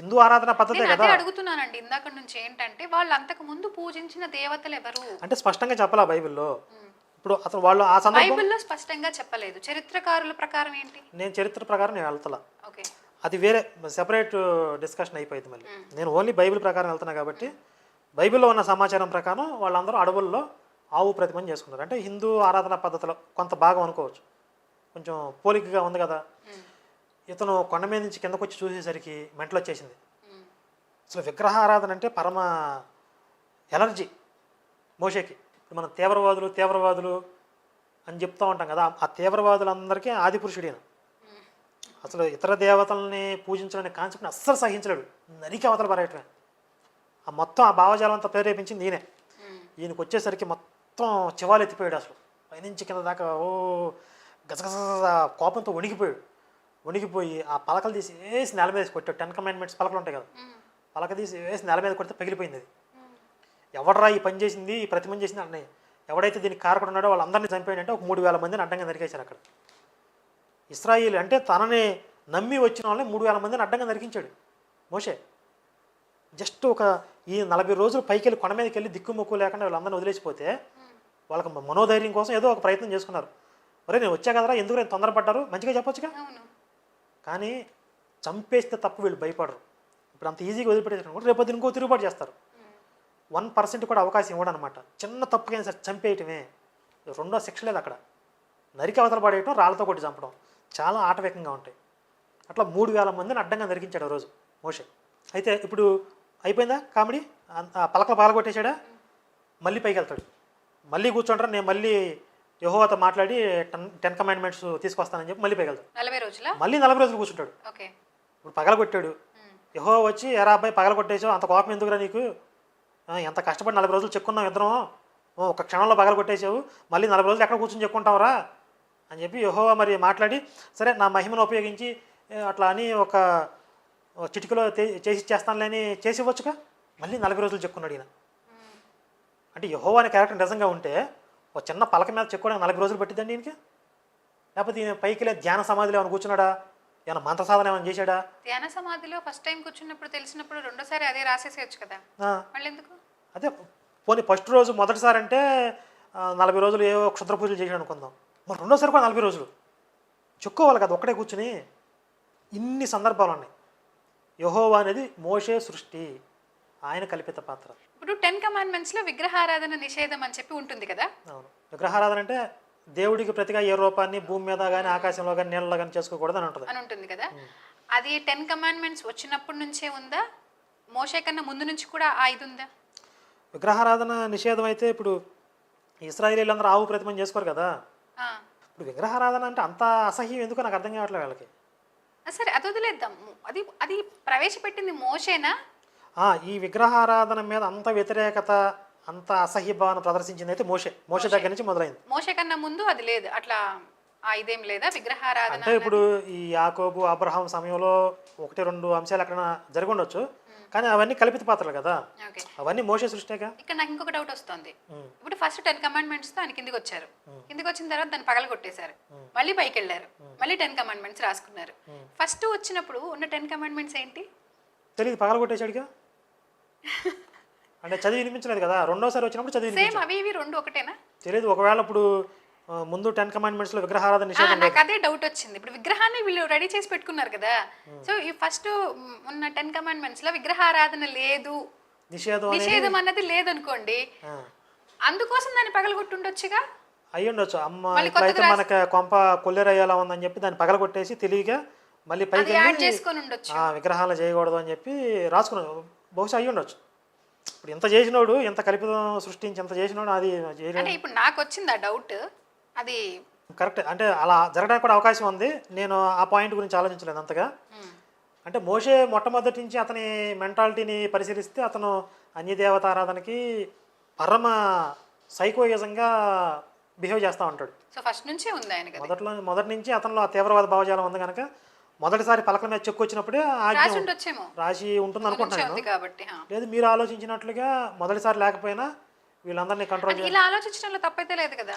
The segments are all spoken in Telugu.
హిందూ ఆరాధన పద్ధతే కదా అదే అడుగుతున్నానండి ఇందాక నుంచి ఏంటంటే వాళ్ళు అంతకు ముందు పూజించిన దేవతలు ఎవరు? అంటే స్పష్టంగా చెప్పాలా బైబిల్లో? ఇప్పుడు అసలు వాళ్ళు ఆ సందర్భం బైబిల్లో స్పష్టంగా చెప్పలేదు. చరిత్రకారుల ప్రకారం ఏంటి? నేను చరిత్ర ప్రకారం నేను వెళ్తలా. ఓకే. అది వేరే సెపరేట్ డిస్కషన్ అయిపోయింది మళ్ళీ. నేను ఓన్లీ బైబిల్ ప్రకారం వెళ్తున్నా కాబట్టి బైబిల్లో ఉన్న సమాచారం ప్రకారం వాళ్ళందరూ అడవుల్లో ఆవు ప్రతిమని చేసుకున్నారు. అంటే హిందూ ఆరాధన పద్ధతిలో కొంత భాగం అనుకోవచ్చు. కొంచెం పోలికగా ఉంది కదా. ఇతను కొండ మీద నుంచి కిందకు వచ్చి చూసేసరికి మెంటలు వచ్చేసింది. అసలు విగ్రహ ఆరాధన అంటే పరమ ఎలర్జీ మోషేకి. మనం తీవ్రవాదులు తీవ్రవాదులు అని చెప్తూ ఉంటాం కదా ఆ తీవ్రవాదులందరికీ ఆది పురుషుడు ఈయన అసలు ఇతర దేవతల్ని పూజించడానికి కాన్సెప్ట్ని అస్సలు సహించలేడు. నరికి అవతల పరేయటమే ఆ మొత్తం ఆ భావజాలం అంతా ప్రేరేపించింది ఈయనే. ఈయనకు వచ్చేసరికి మొత్తం చివాలు ఎత్తిపోయాడు అసలు. పైనుంచి కింద దాకా ఓ గజగజ కోపంతో వణికిపోయాడు. వణికిపోయి ఆ పలకలు తీసి వేసి నేల మీద కొట్టాడు టెన్ కమాండ్మెంట్స్ పలకలు ఉంటాయి కదా. పలక తీసి వేసి నేల మీద కొడితే పగిలిపోయింది అది. ఎవడరా ఈ పని చేసింది? ఈ ప్రతిమని చేసింది అన్నయ్య. ఎవడైతే దీనికి కారకుడు ఉన్నాడో వాళ్ళందరినీ చంపాడంటే ఒక మూడు వేల మందిని అడ్డంగా నరికేశారు అక్కడ. ఇస్రాయిల్ అంటే తనని నమ్మి వచ్చిన వాళ్ళని మూడు వేల మందిని అడ్డంగా నరికించాడు మోషే. జస్ట్ ఒక ఈ నలభై రోజులు పైకి వెళ్ళి కొండ మీదకి వెళ్ళి దిక్కుముక్కు లేకుండా వీళ్ళందరినీ వదిలేసిపోతే వాళ్ళకి మనోధైర్యం కోసం ఏదో ఒక ప్రయత్నం చేసుకున్నారు. ఒరే నేను వచ్చా కదరా? ఎందుకు నేను తొందరపడ్డారు? మంచిగా చెప్పొచ్చుగా? కానీ చంపేస్తే తప్పు వీళ్ళు భయపడరు. ఇప్పుడు అంత ఈజీగా వదిలిపెట్టేసారు కూడా రేపు ఇంకో తిరుగుబాటు చేస్తారు. వన్ పర్సెంట్ కూడా అవకాశం ఇవ్వడం అనమాట చిన్న తప్పుకైనా సరే చంపేయటమే. రెండో శిక్ష లేదు అక్కడ. నరికి అవతల పడేయటం రాళ్ళతో కొట్టి చంపడం చాలా ఆటవేకంగా ఉంటాయి. అట్లా మూడు వేల మందిని అడ్డంగా నరికించాడు రోజు మోషే. అయితే ఇప్పుడు అయిపోయిందా కామెడీ? ఆ పలకలు పగలగొట్టేశాడా మళ్ళీ పైకి వెళ్తాడు. మళ్ళీ కూర్చోంటారా? నేను మళ్ళీ యహోవతో మాట్లాడి టెన్ టెన్ కమాండ్మెంట్స్ తీసుకొస్తానని చెప్పి మళ్ళీ వెళ్తాడు నలభై రోజుల? మళ్ళీ నలభై రోజులు కూర్చుంటాడు. ఓకే. ఇప్పుడు పగలగొట్టాడు. యహో వచ్చి ఎరా అబ్బాయి పగలగొట్టేసావు? అంత కోపం ఎందుకురా నీకు? ఎంత కష్టపడి నలభై రోజులు చెక్కున్నాం ఇద్దరం? ఓ, ఒక క్షణంలో పగలగొట్టేసావు. మళ్ళీ నలభై రోజులు ఎక్కడ కూర్చొని చెక్కుంటావురా? అని చెప్పి యహో మరి మాట్లాడి సరే నా మహిమను ఉపయోగించి అట్లా అని ఒక చిటికలో చేసి చేస్తానులే అని చేసి ఇవ్వచ్చుగా? మళ్ళీ నలభై రోజులు చెక్కున్నాడు ఈయన. అంటే యహో అనే క్యారెక్టర్ నిజంగా ఉంటే ఒక చిన్న పలక మీద చెక్కోవడానికి నలభై రోజులు పట్టిద్దండి ఈయనకి? లేకపోతే ఈయన పైకి లే ధ్యాన సమాధిలో ఏమైనా కూర్చున్నాడా? ఏమైనా మంత్ర సాధన ఏమైనా చేశాడా? ధ్యాన సమాధిలో ఫస్ట్ టైం కూర్చున్నప్పుడు తెలిసినప్పుడు రెండోసారి అదే రాసేసేయచ్చు కదా. మళ్ళీ ఎందుకు అదే పోనీ ఫస్ట్ రోజు మొదటిసారి అంటే నలభై రోజులు ఏవో క్షుద్ర పూజలు చేసాడు అనుకుందాం. మరి రెండోసారి కూడా నలభై రోజులు. చెప్పుకోవాలి కదా ఒక్కడే కూర్చుని. ఇన్ని సందర్భాలు ఉన్నాయి. యహోవా అనేది మోషే సృష్టి. ఆయన కల్పిత పాత్ర. ఇప్పుడు టెన్ కమాండ్మెంట్స్లో విగ్రహారాధన నిషేధం అని చెప్పి ఉంటుంది కదా? అవును. విగ్రహారాధన అంటే దేవుడికి ప్రతిగా ఏ రూపాన్ని భూమి మీద కానీ ఆకాశంలో కానీ నీళ్ళలో కానీ చేసుకోకూడదు అని ఉంటుంది. అని ఉంటుంది కదా? అది టెన్ కమాండ్మెంట్స్ వచ్చినప్పటి నుంచే ఉందా? మోషే కన్నా ముందు నుంచి కూడా ఆ ఇది ఉందా? విగ్రహారాధన నిషేధం అయితే ఇప్పుడు ఇస్రాయిలీలందరూ ఆవు ప్రతిమని చేసుకోరు కదా. ఇప్పుడు విగ్రహారాధన అంటే అంత అసహ్యం ఎందుకో నాకు అర్థం కావట్లేదు వాళ్ళకి. సరే అది వదిలేద్దాం. అది అది ప్రవేశపెట్టింది మోషేనా? ఆ, ఈ విగ్రహారాధన మీద అంత వ్యతిరేకత అంత అసహ్య భావన ప్రదర్శించింది అయితే మోషే. మోషే దగ్గర నుంచి మొదలైంది. మోషే కన్నా ముందు అది లేదు. అట్లా ఆ ఇదేం లేదా? విగ్రహారాధన అంటే ఇప్పుడు ఈ యాకోబు అబ్రహాం సమయంలో ఒకటి రెండు అంశాలు ఎక్కడ జరిగి ఉండొచ్చు. కానీ అవన్నీ కల్పిత పాత్రలు కదా. అవన్నీ మోషే సృష్టిగా? ఇక్కడ నాకు ఇంకొక డౌట్ వస్తుంది. ఇప్పుడు ఫస్ట్ టెన్ కమాండ్మెంట్స్తో ఆయన కిందికి వచ్చారు. కిందికి వచ్చిన తర్వాత దాన్ని పగల కొట్టేశారు. మళ్ళీ పైకి వెళ్ళారు. మళ్ళీ టెన్ కమాండ్మెంట్స్ రాసుకున్నారు. ఫస్ట్ వచ్చినప్పుడు ఉన్న టెన్ కమాండ్మెంట్స్ ఏంటి? తెలియదు పగల కొట్టేశాడుగా? అంటే చదివి వినిపించలేదు కదా రెండోసారి వచ్చినప్పుడు చదివి సేమ్ వినిపించలేదు అవి ఇవి రెండు ఒకటేనా? తెలియదు ఒకవేళ ఇప్పుడు ఆ, ముందు టెన్ కమాండ్మెంట్స్లో విగ్రహారాధన ఆ, నిషేధం నాకు అదే డౌట్ వచ్చింది. ఇప్పుడు విగ్రహాన్ని వీళ్ళు రెడీ చేసి పెట్టుకున్నారు కదా సో ఈ ఫస్ట్ ఉన్న టెన్ కమాండ్మెంట్స్లో విగ్రహారాధన లేదు. నిషేధం అనేది నిషేధం అన్నది లేదనుకోండి ఆ, అందుకోసం దాన్ని పగలగొట్టుండొచ్చుగా? అయ్యి ఉండొచ్చు. అమ్మ మళ్ళీ ఇట్లయితే మనకి కొంప కొల్లేరయ్యేలా ఉందని చెప్పి దాన్ని పగలగొట్టేసి తెలియగా మళ్ళీ పైకి అది యాడ్ వెళ్ళి చేసుకొని ఉండొచ్చు. ఆ విగ్రహాలు చేయకూడదు అని చెప్పి రాసుకున్నాడు బహుశా అయ్యి ఉండొచ్చు. ఇప్పుడు ఇంత చేసినోడు ఇంత కల్పితం సృష్టించి ఇంత చేసినోడు అది అంటే ఇప్పుడు నాకు వచ్చింది ఆ డౌట్ అది కరెక్ట్ అంటే అలా జరగడానికి కూడా అవకాశం ఉంది. నేను ఆ పాయింట్ గురించి ఆలోచించలేదు అంతగా. అంటే మోషే మొట్టమొదటి నుంచి అతని మెంటాలిటీని పరిశీలిస్తే అతను అన్యదేవతారాధనకి పరమ సైకోయిజంగా బిహేవ్ చేస్తూ ఉంటాడు. సో ఫస్ట్ నుంచే ఉంది ఆయనకి అది. మొదట్లో మొదటి నుంచి అతనిలో ఆ తీవ్రవాద భావజాలం ఉంది కనుక మొదటిసారి పలకల మీద చెక్కు వచ్చినప్పుడే రాసి ఉంటుంది అనుకుంటున్నాను. లేదు మీరు ఆలోచించినట్లుగా మొదటిసారి లేకపోయినా వీళ్ళందరినీ కంట్రోల్ ఇలా ఆలోచించడంలో తప్పైతే లేదు కదా.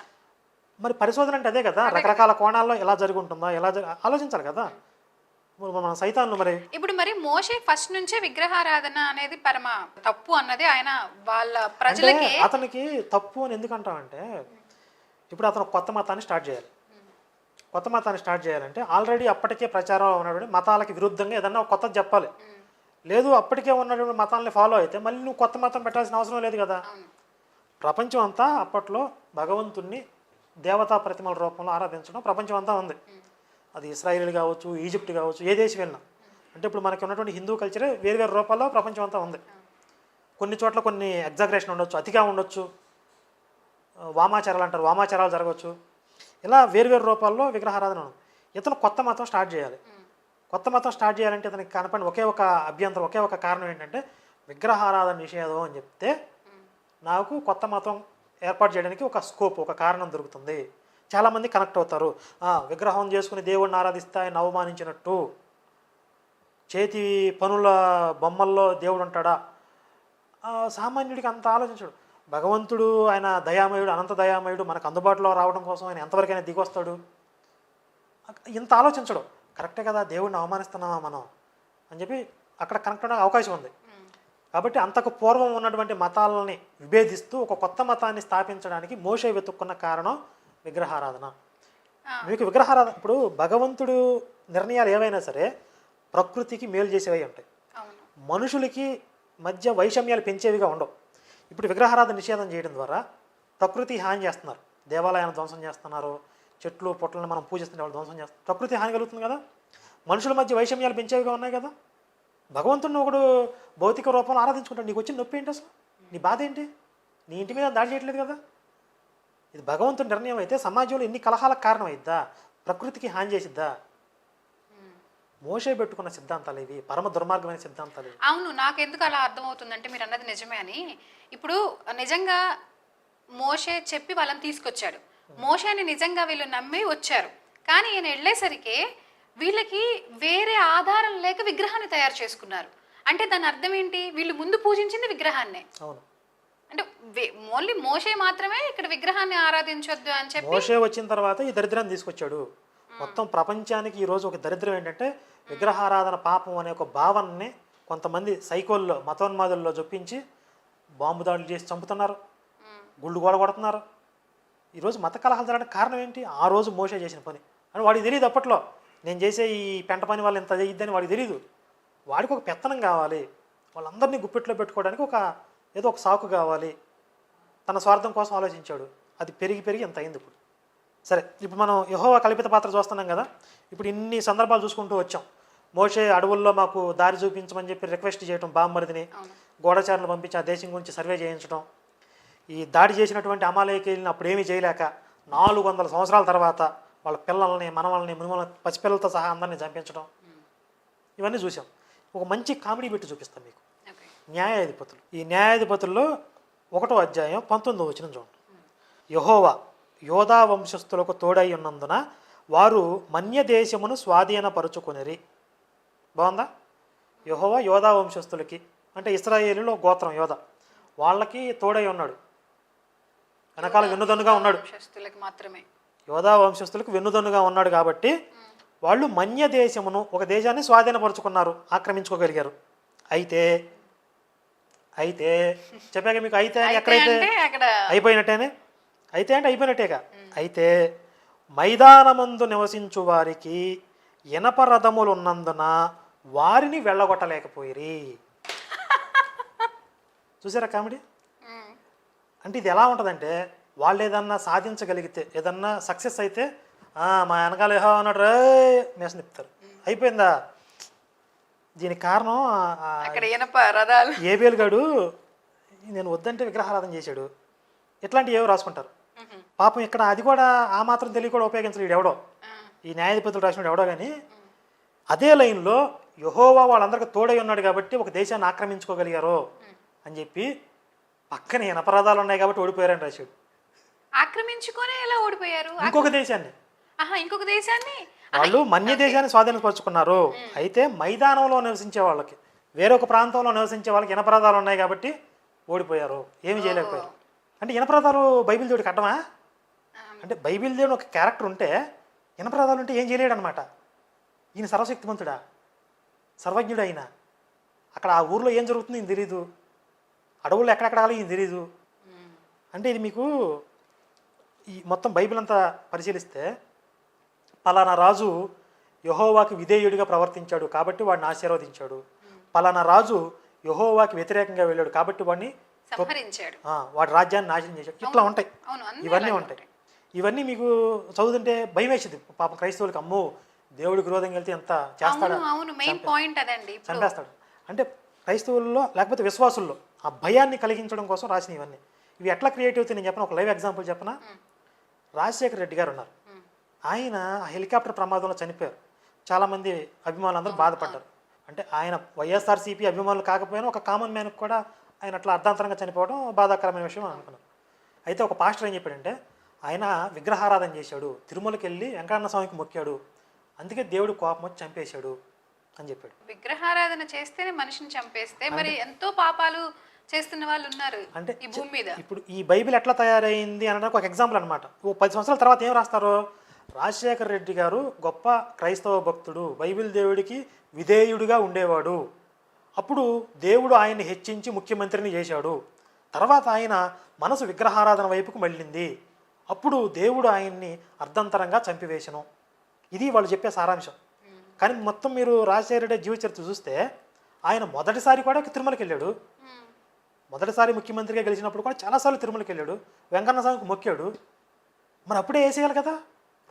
మరి పరిశోధన అంటే అదే కదా రకరకాల కోణాల్లో ఎలా జరిగి ఉంటుందా ఎలా ఆలోచించాలి కదా. మన సైతాన్లు మరి. ఇప్పుడు మరి మోషే ఫస్ట్ నుంచే విగ్రహారాధన అనేది పరమ తప్పు అన్నది ఆయన వాళ్ళ ప్రజలకి అతనికి తప్పు అని ఎందుకు అంటామంటే ఇప్పుడు అతను కొత్త మతాన్ని స్టార్ట్ చేయాలి. కొత్త మతాన్ని స్టార్ట్ చేయాలంటే ఆల్రెడీ అప్పటికే ప్రచారం ఉన్నటువంటి మతాలకి విరుద్ధంగా ఏదన్నా కొత్తది చెప్పాలి. లేదు అప్పటికే ఉన్నటువంటి మతాలని ఫాలో అయితే మళ్ళీ నువ్వు కొత్త మతం పెట్టాల్సిన అవసరం లేదు కదా. ప్రపంచం అంతా అప్పట్లో భగవంతుణ్ణి దేవతా ప్రతిమల రూపంలో ఆరాధించడం ప్రపంచం అంతా ఉంది. అది ఇస్రాయిల్ కావచ్చు ఈజిప్ట్ కావచ్చు ఏ దేశం వెళ్ళినా. అంటే ఇప్పుడు మనకి ఉన్నటువంటి హిందూ కల్చరే వేరు వేరు రూపాల్లో ప్రపంచం అంతా ఉంది. కొన్ని చోట్ల కొన్ని ఎగ్జాగరేషన్ ఉండొచ్చు అతిగా ఉండొచ్చు. వామాచారాలు అంటారు వామాచారాలు జరగవచ్చు ఇలా వేరువేరు రూపాల్లో విగ్రహారాధన ఉంది. ఇతను కొత్త మతం స్టార్ట్ చేయాలి. కొత్త మతం స్టార్ట్ చేయాలంటే ఇతనికి కనపడిన ఒకే ఒక అభ్యంతరం ఒకే ఒక కారణం ఏంటంటే విగ్రహారాధన నిషేధం అని చెప్తే నాకు కొత్త మతం ఏర్పాటు చేయడానికి ఒక స్కోప్ ఒక కారణం దొరుకుతుంది. చాలామంది కనెక్ట్ అవుతారు. విగ్రహం చేసుకుని దేవుడిని ఆరాధిస్తాయని అవమానించినట్టు. చేతి పనుల బొమ్మల్లో దేవుడు ఉంటాడా? సామాన్యుడికి అంత ఆలోచించడు భగవంతుడు ఆయన దయామయుడు అనంత దయామయుడు మనకు అందుబాటులో రావడం కోసం ఆయన ఎంతవరకైనా దిగొస్తాడు? ఇంత ఆలోచించడు. కరెక్టే కదా దేవుడిని అవమానిస్తున్నామా మనం? అని చెప్పి అక్కడ కనెక్ట్ అవడానికి అవకాశం ఉంది. కాబట్టి అంతకు పూర్వం ఉన్నటువంటి మతాలని విభేదిస్తూ ఒక కొత్త మతాన్ని స్థాపించడానికి మోషే వెతుక్కున్న కారణం విగ్రహారాధన. మీకు విగ్రహారాధన ఇప్పుడు భగవంతుడు నిర్ణయాలు ఏవైనా సరే ప్రకృతికి మేలు చేసేవి ఉంటాయి. మనుషులకి మధ్య వైషమ్యాలు పెంచేవిగా ఉండవు. ఇప్పుడు విగ్రహారాధన నిషేధం చేయడం ద్వారా ప్రకృతి హాని చేస్తున్నారు. దేవాలయాన్ని ధ్వంసం చేస్తున్నారు. చెట్లు పొట్లను మనం పూజిస్తున్న వాళ్ళు ధ్వంసం చేస్తారు ప్రకృతి హాని కలుగుతుంది కదా? మనుషుల మధ్య వైషమ్యాలు పెంచేవిగా ఉన్నాయి కదా? భగవంతుడిని ఒకడు భౌతిక రూపంలో ఆరాధించుకుంటాడు. నీకు వచ్చిన నొప్పి ఏంటి అసలు? నీ బాధ ఏంటి? నీ ఇంటి మీద దాడి చేయట్లేదు కదా? ఇది భగవంతుడి నిర్ణయం అయితే సమాజంలో ఎన్ని కలహాలకు కారణమైద్దా? ప్రకృతికి హాని చేసిద్దా? మోసే పెట్టుకున్న సిద్ధాంతాలు ఇవి పరమ దుర్మార్గమైన సిద్ధాంతాలు అవును నాకు ఎందుకు అలా అర్థమవుతుందంటే మీరు అన్నది నిజమే అని. ఇప్పుడు నిజంగా మోషే చెప్పి వాళ్ళని తీసుకొచ్చాడు. మోషేని నిజంగా వీళ్ళు నమ్మి వచ్చారు. కానీ ఈయన వెళ్ళేసరికి వీళ్ళకి వేరే ఆధారం లేక విగ్రహాన్ని తయారు చేసుకున్నారు. అంటే దాని అర్థం ఏంటి? వీళ్ళు ముందు పూజించింది విగ్రహాన్నే. అవును. అంటే ఓన్లీ మోషే మాత్రమే ఇక్కడ విగ్రహాన్ని ఆరాధించొద్దు అని చెప్పి మోషే వచ్చిన తర్వాత ఈ దరిద్రాన్ని తీసుకొచ్చాడు. మొత్తం ప్రపంచానికి ఈరోజు ఒక దరిద్రం ఏంటంటే విగ్రహారాధన పాపం అనే ఒక భావనని కొంతమంది సైకోల్లో మతోన్మాదుల్లో చొప్పించి బాంబు దాడులు చేసి చంపుతున్నారు గుళ్ళు గోడ కొడుతున్నారు. ఈరోజు మత కలహాలు జరగడానికి కారణం ఏంటి? ఆ రోజు మోసే చేసిన పని. అని వాడికి తెలియదు అప్పట్లో. నేను చేసే ఈ పెంట పని వాళ్ళు ఇంత చేయొద్దని వాడికి తెలియదు వాడికి ఒక పెత్తనం కావాలి. వాళ్ళందరినీ గుప్పెట్లో పెట్టుకోవడానికి ఒక ఏదో ఒక సాకు కావాలి. తన స్వార్థం కోసం ఆలోచించాడు. అది పెరిగి పెరిగి ఎంత అయింది ఇప్పుడు? సరే ఇప్పుడు మనం యహోవా కల్పిత పాత్ర చూస్తున్నాం కదా ఇప్పుడు ఇన్ని సందర్భాలు చూసుకుంటూ వచ్చాం. మోషే అడవుల్లో మాకు దారి చూపించమని చెప్పి రిక్వెస్ట్ చేయటం బామ్మరిదిని అవును. గూఢచారులు పంపించి ఆ దేశం గురించి సర్వే చేయించడం ఈ దాడి చేసినటువంటి అమాలయకీలను అప్పుడు ఏమీ చేయలేక నాలుగు వందల సంవత్సరాల తర్వాత వాళ్ళ పిల్లల్ని మనవల్ని మునిమల్ని పసిపిల్లలతో సహా అందరినీ చంపించడం ఇవన్నీ చూసాం ఒక మంచి కామెడీ పెట్టి చూపిస్తాం మీకు. న్యాయాధిపతులు. ఈ న్యాయాధిపతుల్లో ఒకటో అధ్యాయం పంతొమ్మిదో వచ్చిన చూడండి. యహోవా యోధా వంశస్థులకు తోడై ఉన్నందున వారు మన్య దేశమును స్వాధీనపరుచుకొనిరి. బాగుందా? యహోవా యోధా వంశస్థులకి అంటే ఇస్రాయేలులో గోత్రం యోధ వాళ్ళకి తోడై ఉన్నాడు. వెనకాల వెన్నుదన్నుగా ఉన్నాడు. మాత్రమే. యోధా వంశస్థులకు వెన్నుదన్నుగా ఉన్నాడు కాబట్టి వాళ్ళు మన్య దేశమును ఒక దేశాన్ని స్వాధీనపరుచుకున్నారు ఆక్రమించుకోగలిగారు. అయితే అయితే చెప్పాక మీకు అయితే ఎక్కడైతే అయిపోయినట్టేనే? అయితే అంటే అయిపోయినట్టేగా. అయితే మైదానమందు నివసించు వారికి ఇనప రథములు ఉన్నందున వారిని వెళ్ళగొట్టలేకపోయిరి. చూసారా కామెడీ? అంటే ఇది ఎలా ఉంటుందంటే వాళ్ళు ఏదన్నా సాధించగలిగితే ఏదన్నా సక్సెస్ అయితే "ఆ, మా వెనకాల ఏహో అన్నాడు రే మేసం తిప్పుతారు అయిపోయిందా? దీనికి కారణం ఏబిఎల్ గాడు నేను వద్దంటే విగ్రహారాధన చేశాడు. ఇట్లాంటివి ఏవో రాసుకుంటారు? పాపం ఇక్కడ అది కూడా ఆ మాత్రం తెలియ కూడా ఉపయోగించలేడు ఎవడో. ఈ న్యాయాధిపతులు రాసినాడు ఎవడో కానీ అదే లైన్లో యహోవా వాళ్ళందరికీ తోడై ఉన్నాడు కాబట్టి ఒక దేశాన్ని ఆక్రమించుకోగలిగారు అని చెప్పి పక్కన ఇనపరాధాలు ఉన్నాయి కాబట్టి ఓడిపోయారని రాశాడు. ఆక్రమించుకొని ఎలా ఓడిపోయారు? ఇంకొక దేశాన్ని. ఇంకొక దేశాన్ని? వాళ్ళు మన్య దేశాన్ని స్వాధీనపరుచుకున్నారు. అయితే మైదానంలో నివసించే వాళ్ళకి వేరొక ప్రాంతంలో నివసించే వాళ్ళకి ఇనపరాధాలు ఉన్నాయి కాబట్టి ఓడిపోయారు? ఏమి చేయలేకపోయారు. అంటే ఇనపరాధాలు బైబిల్ దేవుడికి కట్టమా ఆ, అంటే బైబిల్ దేవుడు ఒక క్యారెక్టర్ ఉంటే ఇనపరాధాలు ఉంటే ఏం చేయలేడు అనమాట ఈయన సర్వశక్తిమంతుడా? సర్వజ్ఞుడు అయినా. అక్కడ ఆ ఊర్లో ఏం జరుగుతుందో ఈయన తెలీదు. అడవుల్లో ఎక్కడెక్కడ ఈయన తెలీదు. అంటే ఇది మీకు ఈ మొత్తం బైబిల్ అంతా పరిశీలిస్తే పలానా రాజు యహోవాకి విధేయుడిగా ప్రవర్తించాడు కాబట్టి వాడిని ఆశీర్వదించాడు. పలానా రాజు యహోవాకి వ్యతిరేకంగా వెళ్ళాడు కాబట్టి వాడిని సంహరించాడు. వాడి రాజ్యాన్ని నాశనం చేశాడు. ఇట్లా ఉంటాయి. ఇవన్నీ ఉంటాయి. ఇవన్నీ మీకు చదువుతుంటే భయం వేసింది. పాపం క్రైస్తవులకి అమ్మో దేవుడికి విరోధంగా వెళ్తే ఎంత చేస్తాడా? అవును మెయిన్ పాయింట్ అదండి చంపేస్తాడు. అంటే క్రైస్తవుల్లో లేకపోతే విశ్వాసుల్లో ఆ భయాన్ని కలిగించడం కోసం రాసిన ఇవన్నీ. ఇవి ఎట్లా క్రియేట్ అవుతాయి? నేను చెప్పను ఒక లైవ్ ఎగ్జాంపుల్ చెప్పనా? రాజశేఖర రెడ్డి గారు ఉన్నారు. ఆయన ఆ హెలికాప్టర్ ప్రమాదంలో చనిపోయారు. చాలామంది అభిమానులు అందరూ బాధపడ్డారు. అంటే ఆయన వైఎస్ఆర్సీపీ అభిమానులు కాకపోయినా ఒక కామన్ మ్యాన్కి కూడా ఆయన అట్లా అర్ధాంతరంగా చనిపోవడం బాధాకరమైన విషయం అనుకున్నాను అయితే ఒక పాస్టర్ ఏం చెప్పాడంటే ఆయన విగ్రహారాధన చేశాడు తిరుమలకి వెళ్ళి వెంకటన్న స్వామికి మొక్కాడు అందుకే దేవుడు కోపం వచ్చి చంపేశాడు అని చెప్పాడు. విగ్రహారాధన చేస్తేనే మనిషిని చంపేస్తే మరి ఎంతో పాపాలు చేస్తున్న వాళ్ళు ఉన్నారు అంటే ఈ భూమి మీద. ఇప్పుడు ఈ బైబిల్ ఎట్లా తయారైంది అనడానికి ఒక ఎగ్జాంపుల్ అనమాట ఓ పది సంవత్సరాల తర్వాత ఏం రాస్తారు? రాజశేఖర రెడ్డి గారు గొప్ప క్రైస్తవ భక్తుడు బైబిల్ దేవుడికి విధేయుడిగా ఉండేవాడు. అప్పుడు దేవుడు ఆయన్ని హెచ్చించి ముఖ్యమంత్రిని చేశాడు. తర్వాత ఆయన మనసు విగ్రహారాధన వైపుకు మళ్ళింది. అప్పుడు దేవుడు ఆయన్ని అర్ధంతరంగా చంపివేశను. ఇది వాళ్ళు చెప్పే సారాంశం. కానీ మొత్తం మీరు రాజశేఖర రెడ్డి జీవిత చరిత్ర చూస్తే ఆయన మొదటిసారి కూడా తిరుమలకి వెళ్ళాడు. మొదటిసారి ముఖ్యమంత్రిగా గెలిచినప్పుడు కూడా చాలాసార్లు తిరుమలకి వెళ్ళాడు. వెంకన్న స్వామికి మొక్కాడు. మరి అప్పుడే వేసేయాలి కదా?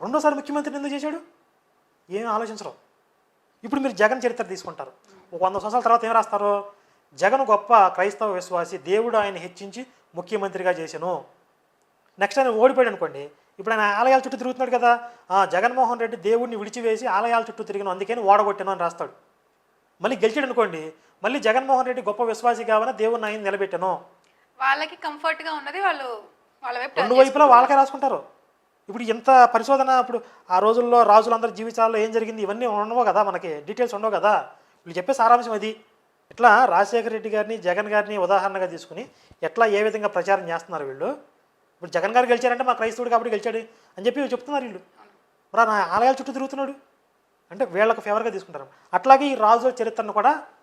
రెండోసారి ముఖ్యమంత్రిని ఎందుకు చేశాడు? ఏం ఆలోచించరు. ఇప్పుడు మీరు జగన్ చరిత్ర తీసుకుంటారు. ఒక వంద సంవత్సరాల తర్వాత ఏం రాస్తారు? జగన్ గొప్ప క్రైస్తవ విశ్వాసి దేవుడు ఆయన హెచ్చించి ముఖ్యమంత్రిగా చేశాను. నెక్స్ట్ ఆయన ఓడిపోయాడు అనుకోండి ఇప్పుడు ఆయన ఆలయాల చుట్టూ తిరుగుతున్నాడు కదా. ఆ, జగన్మోహన్ రెడ్డి దేవుడిని విడిచివేసి ఆలయాల చుట్టూ తిరిగిన అందుకని ఓడగొట్టాను అని రాస్తాడు. మళ్ళీ గెలిచాడు అనుకోండి మళ్ళీ జగన్మోహన్ రెడ్డి గొప్ప విశ్వాసి కావాలని దేవుడిని ఆయన నిలబెట్టాను. వాళ్ళకి కంఫర్ట్గా ఉన్నది వాళ్ళు వాళ్ళ వైపు రెండు వైపులా వాళ్ళకే రాసుకుంటారు. ఇప్పుడు ఇంత పరిశోధన ఇప్పుడు ఆ రోజుల్లో రాజులందరి జీవితాల్లో ఏం జరిగింది? ఇవన్నీ ఉండవు కదా మనకి. డీటెయిల్స్ ఉండవు కదా. వీళ్ళు చెప్పే సారాంశం అది. ఇట్లా రాజశేఖర రెడ్డి గారిని జగన్ గారిని ఉదాహరణగా తీసుకుని ఎట్లా ఏ విధంగా ప్రచారం చేస్తున్నారు వీళ్ళు? ఇప్పుడు జగన్ గారు గెలిచారంటే మా క్రైస్తవుడు కాబట్టి గెలిచాడు అని చెప్పి చెప్తున్నారు వీళ్ళు. మరి నా ఆలయాల చుట్టూ తిరుగుతున్నాడు. అంటే వీళ్ళకి ఫేవర్గా తీసుకుంటారు. అట్లాగే ఈ రాజుల చరిత్రను కూడా